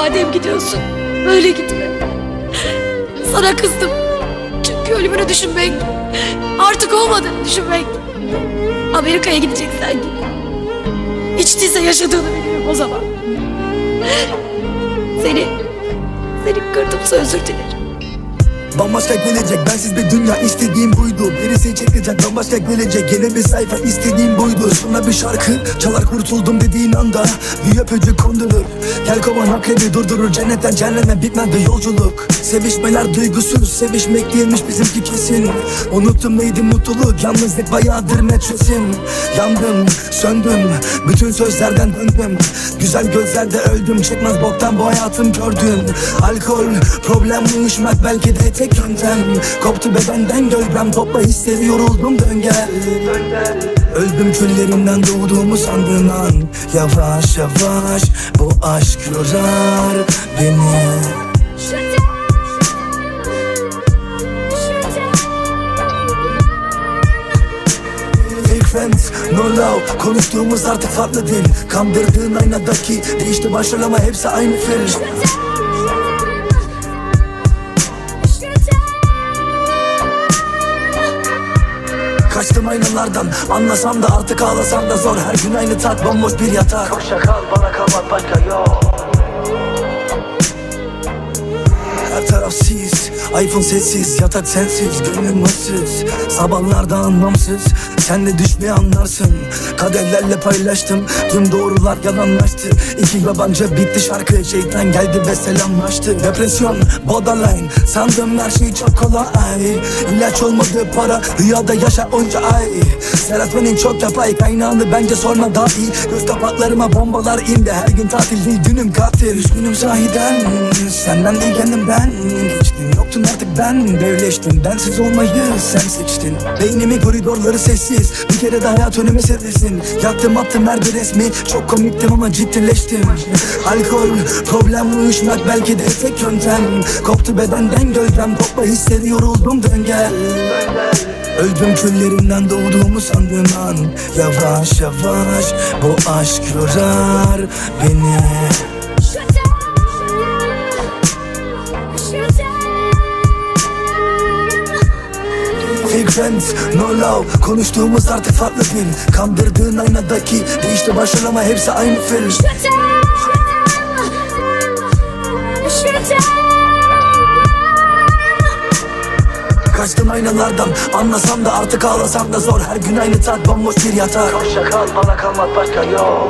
Madem gidiyorsun böyle gitme. Sana kızdım. Çünkü ölümünü düşünmek artık olmadığını düşünmek. Amerika'ya gideceksen git. Hiç yaşadığını bilirim o zaman. Seni, seni kırdımsa özür dilerim. Bambaşka gelecek bensiz bir dünya istediğim buydu. Birisi çekecek bambaşka gelecek yeni bir sayfa istediğim buydu. Sonra bir şarkı çalar kurtuldum dediğin anda Bir öpücük kondurur Gel kovan akrebi durdurur cennetten cehenneme bitmedi yolculuk. Sevişmeler duygusuz sevişmek değilmiş bizimki kesin. Unuttum neydi mutluluk yalnızlık bayağıdır metresim Yandım söndüm bütün sözlerden döndüm. Güzel gözlerde öldüm çekmez boktan bu hayatım gördüm. Alkol problem uyuşmak belki de tek yöntem Koptu bedenden gölgem topla hisleri yoruldum dön gel. Öldüm küllerinden doğduğumu sandığın an. Yavaş yavaş bu aşk yorar beni. Friends, no love Konuştuğumuz artık farklı dil Kandırdığın aynadaki Değişti başrol ama hepsi aynı film Kaçtım aynalardan. Anlasam da artık ağlasam da zor. Her gün aynı tat bomboş bir yatak. Hoşça kal bana kalmak başka yok iPhone sessiz Yatak sensiz Gönlüm mutsuz Sabahlarda anlamsız Sen de düşmeyi anlarsın. Kaderlerle paylaştım Tüm doğrular yalanlaştı. İki yabancı bitti şarkı Şeytan geldi ve selamlaştı. Depresyon borderline Sandım her şey çok kolay. İlaç olmadı para Rüyada yaşa onca ay Serotonin çok yapay Kaynağını bence sorma daha iyi Göz kapaklarıma bombalar indi. Her gün tatil değil dünüm katil. Üzgünüm sahiden. Senden değil kendimden Geçtin yoktun artık ben. Devleştim bensiz olmayı sen seçtin. Beynimi koridorları sessiz. Bir kere de hayat önüme serilsin. Yaktım attım her bir resmi. Çok komiktim ama ciddileştim. Alkol problem uyuşmak belki de tek yöntem. Koptu bedenden gölgem Topla hisleri yoruldum dön gel Öldüm küllerinden doğduğumu sandığım an Yavaş yavaş bu aşk yorar beni. Fake friends, no love. Konuştuğumuz artık farklı dil Kandırdığın aynadaki Değişti başrol ama hepsi aynı film Kaçtım aynalardan Anlasam da artık ağlasam da zor. Her gün aynı tat bomboş bir yatak Hoşça kal bana kalmak başka yok